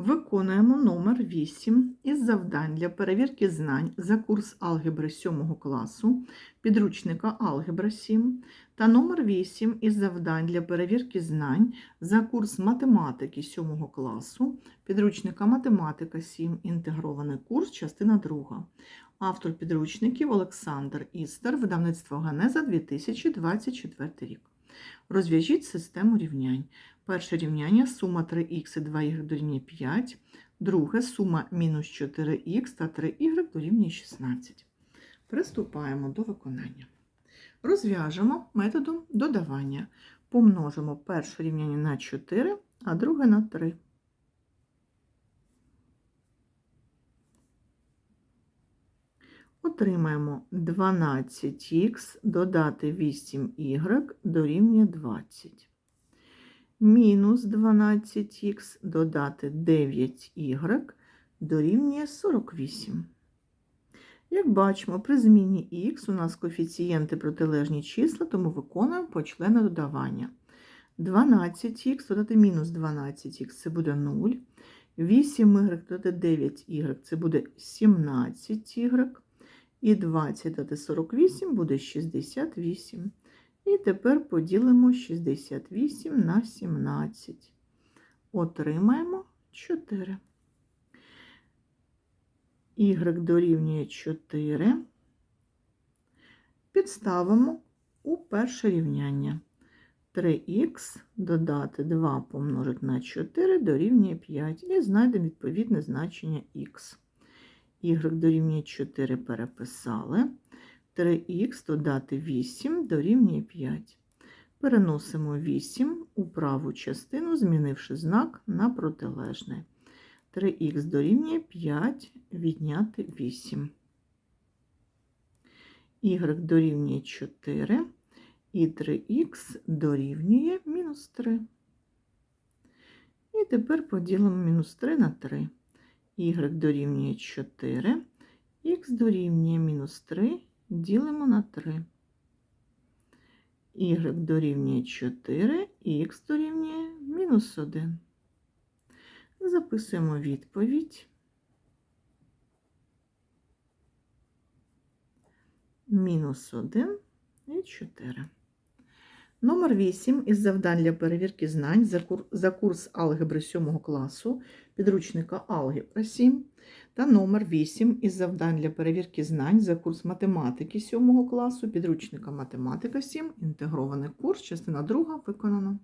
Виконуємо номер 8 із завдань для перевірки знань за курс алгебри 7 класу підручника Алгебра 7 та номер 8 із завдань для перевірки знань за курс математики 7 класу підручника Математика 7 інтегрований курс, частина 2. Автор підручників Олександр Істер, видавництво Ганеза 2024 рік. Розв'яжіть систему рівнянь. Перше рівняння сума 3х і 2y дорівнює 5. Друге сума мінус 4х та 3y дорівнює 16. Приступаємо до виконання. Розв'яжемо методом додавання. Помножимо перше рівняння на 4, а друге на 3. Отримаємо 12х додати 8y дорівнює 20 мінус 12х додати 9y дорівнює 48. Як бачимо, при зміні х у нас коефіцієнти протилежні числа, тому виконуємо почлени додавання. 12х додати мінус 12х це буде 0. 8y додати 9y це буде 17y. І 20 додати 48 буде 68. І тепер поділимо 68 на 17. Отримаємо 4. Y дорівнює 4. Підставимо у перше рівняння. 3х додати 2 помножити на 4 дорівнює 5. І знайдемо відповідне значення х. Y дорівнює 4 переписали. 3х додати 8 дорівнює 5. Переносимо 8 у праву частину, змінивши знак на протилежний. 3х дорівнює 5, відняти 8. Y дорівнює 4 і 3х дорівнює мінус 3. І тепер поділимо мінус 3 на 3. Y дорівнює 4, х дорівнює мінус 3 ділимо на 3. Y дорівнює 4, х дорівнює мінус 1. Записуємо відповідь. Мінус 1 і 4. Номер 8 із завдань для перевірки знань за, курс алгебри 7 класу підручника Алгебра 7 та номер 8 із завдань для перевірки знань за курс математики 7 класу підручника Математика 7 інтегрований курс, частина 2 виконано.